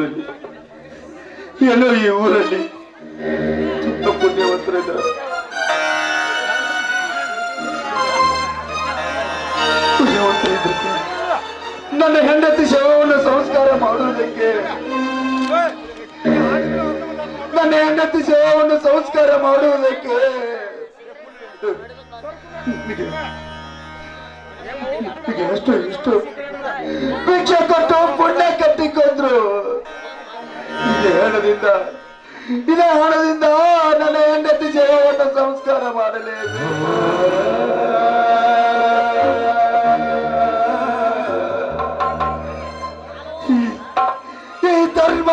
ಊರಲ್ಲಿ? ಎಲ್ಲೋ ಈ ಊರಲ್ಲಿ? ತುಂಬ ಪುಣ್ಯವಂತರಿದ್ದಾರೆ ನನ್ನ ಹೆಂಡತಿ ಶವವನ್ನು ಸಂಸ್ಕಾರ ಮಾಡುವುದಕ್ಕೆ ನನ್ನ ಹೆಂಡತಿ ಶವವನ್ನು ಸಂಸ್ಕಾರ ಮಾಡುವುದಕ್ಕೆ ಎಷ್ಟು ಇಷ್ಟು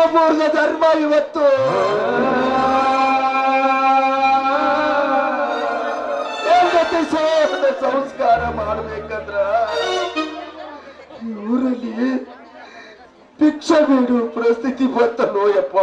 ಧರ್ಮಪೂರ್ಣ ಧರ್ಮ ಇವತ್ತು. ಸಂಸ್ಕಾರ ಮಾಡ್ಬೇಕಂದ್ರ ಊರಲ್ಲಿ ಭಿಕ್ಷೆ ಬೇಡು ಪರಿಸ್ಥಿತಿ ಬಂತಲ್ಲೋ ಯಪ್ಪ.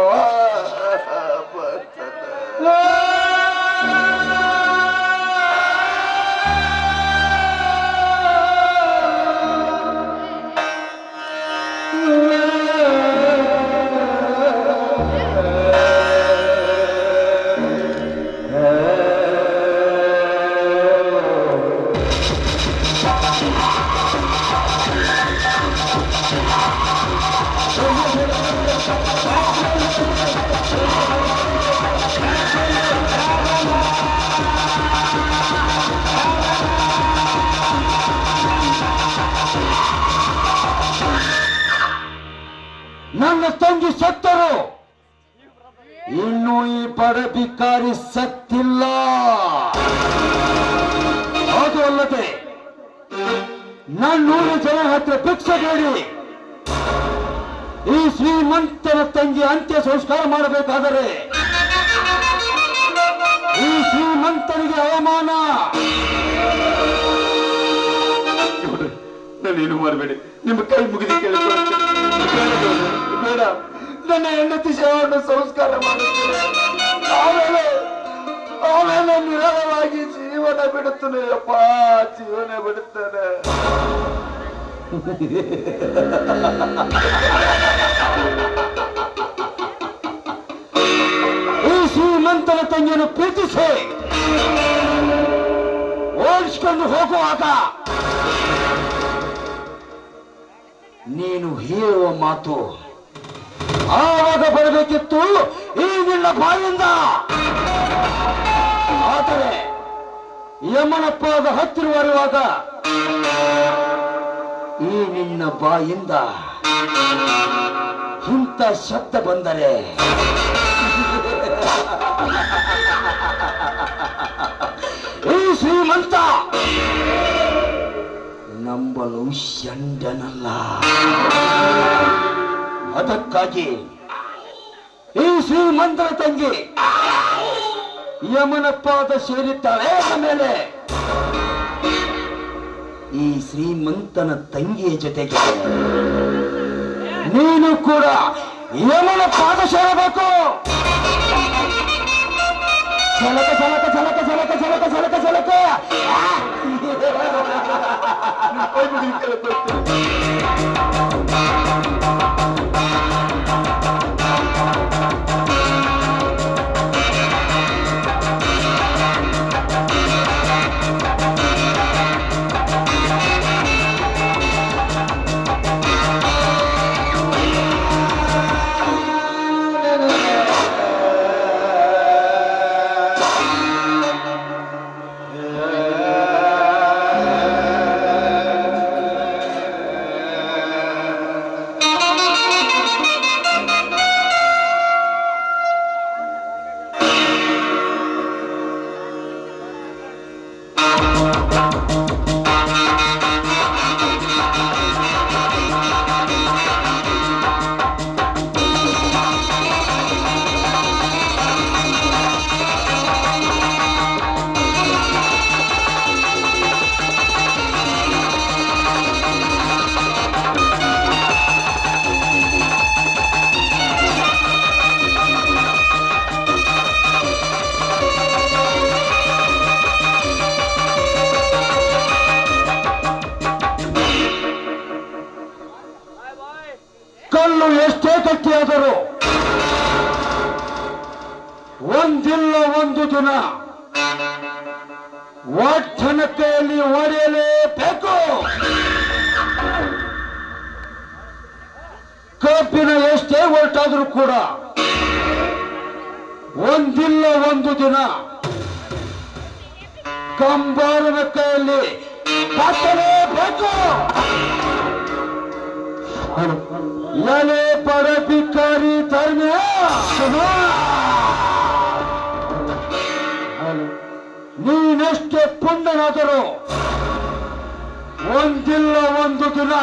ಸತ್ತರು. ಇನ್ನು ಈ ಬಡ ಭಿಕಾರಿ ಸತ್ತಿಲ್ಲ. ಅದು ಅಲ್ಲದೆ ನನ್ನೂರು ಜನ ಹತ್ರ ಭಿಕ್ಷೆ ಬೇಡಿ ಈ ಶ್ರೀಮಂತನ ತಂಗಿ ಅಂತ್ಯ ಸಂಸ್ಕಾರ ಮಾಡಬೇಕಾದರೆ ಈ ಶ್ರೀಮಂತನಿಗೆ ಅವಮಾನ. ನಾನೇನು ಮಾಡಬೇಡಿ? ನಿಮ್ಮ ಕೈ ಮುಗಿದು ಕೇಳಿಕೊಳ್ಳುತ್ತೇನೆ ಬೇಡ. ನನ್ನ ಹೆಂಡತಿ ಶವವನ್ನು ಸಂಸ್ಕಾರ ಮಾಡುತ್ತೇನೆ ಆಮೇಲೆ ನಿರಳವಾಗಿ ಜೀವನ ಬಿಡುತ್ತೇನೆ. ಅಪ್ಪ ಜೀವನ ಬಿಡುತ್ತೇನೆ. ಶ್ರೀಮಂತನ ತಂಗಿಯನ್ನು ಪ್ರೀತಿಸಿ. ಓಡಿಸ್ಕೊಂಡು ಹೋಗುವಾಗ ನೀನು ಹೇಳುವ ಮಾತು ಆವಾಗ ಬರಬೇಕಿತ್ತು ಈ ನಿನ್ನ ಬಾಯಿಂದ. ಆದರೆ ಯಮನಪ್ಪಾದ ಪಾದ ಹತ್ತಿರ ಬರುವಾಗ ಈ ನಿನ್ನ ಬಾಯಿಂದ ಇಂಥ ಶಬ್ದ ಬಂದರೆ ಈ ಶ್ರೀಮಂತ ನಂಬಲು ಷಂಡನಲ್ಲ ಅದಕ್ಕಾಗಿ ಈ ಶ್ರೀಮಂತರ ತಂಗಿ ಯಮನ ಪಾದ ಸೇರಿದ್ದಾಳೆ ಆಮೇಲೆ ಈ ಶ್ರೀಮಂತನ ತಂಗಿಯ ಜೊತೆಗೆ ನೀನು ಕೂಡ ಯಮನ ಪಾದ ಸೇರಬೇಕು ಸಲಕ ಸಲಕ ಸಲಕ ಸಲಕ ಸಲಕ ಸಲಕ ಸಲಕ ಝಲಕ ಎಷ್ಟೇ ಗಟ್ಟಿಯಾದರೂ ಒಂದಿಲ್ಲ ಒಂದು ದಿನ ಒಟ್ಟನ ಕೈಯಲ್ಲಿ ಕಬ್ಬಿನ ಎಷ್ಟೇ ಹೊರಟಾದರೂ ಕೂಡ ಒಂದಿಲ್ಲ ಒಂದು ದಿನ ಕಂಬಾರನ ಕೈಯಲ್ಲಿ ಬೇಕು. ಎಲೆ ಪಡ ಭಿಕಾರಿ ಧರ್ಮ. ನೀನೆಷ್ಟೇ ಪುಣ್ಯನಾದರೂ ಒಂದಿಲ್ಲ ಒಂದು ದಿನ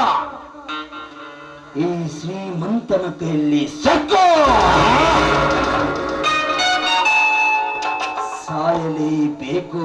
ಈ ಶ್ರೀಮಂತನ ಕೈಯಲ್ಲಿ ಸಕ್ಕು ಸಾಯಲೇಬೇಕು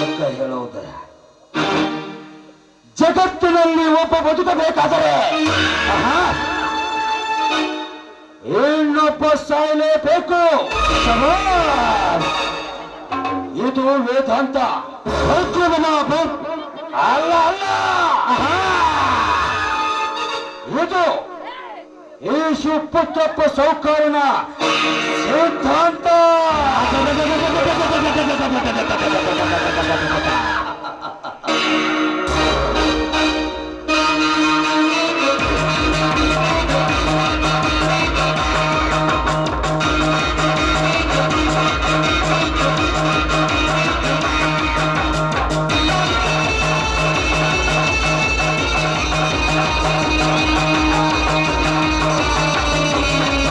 ಅದಕ್ಕೆ ಹೇಳುವುದರ ಜಗತ್ತಿನಲ್ಲಿ ಒಬ್ಬ ಬದುಕಬೇಕಾದರೆ ಇನ್ನೊಬ್ಬ ಸಾಯಲೇಬೇಕು! ಇದು ವೇದಾಂತ. ಅಲ್ಲ ಅಲ್ಲ! ಇದು ಈ ಶಿವಪುತ್ರಪ್ಪ ಸೌಕರ್ಯನ ಸಿದ್ಧಾಂತ.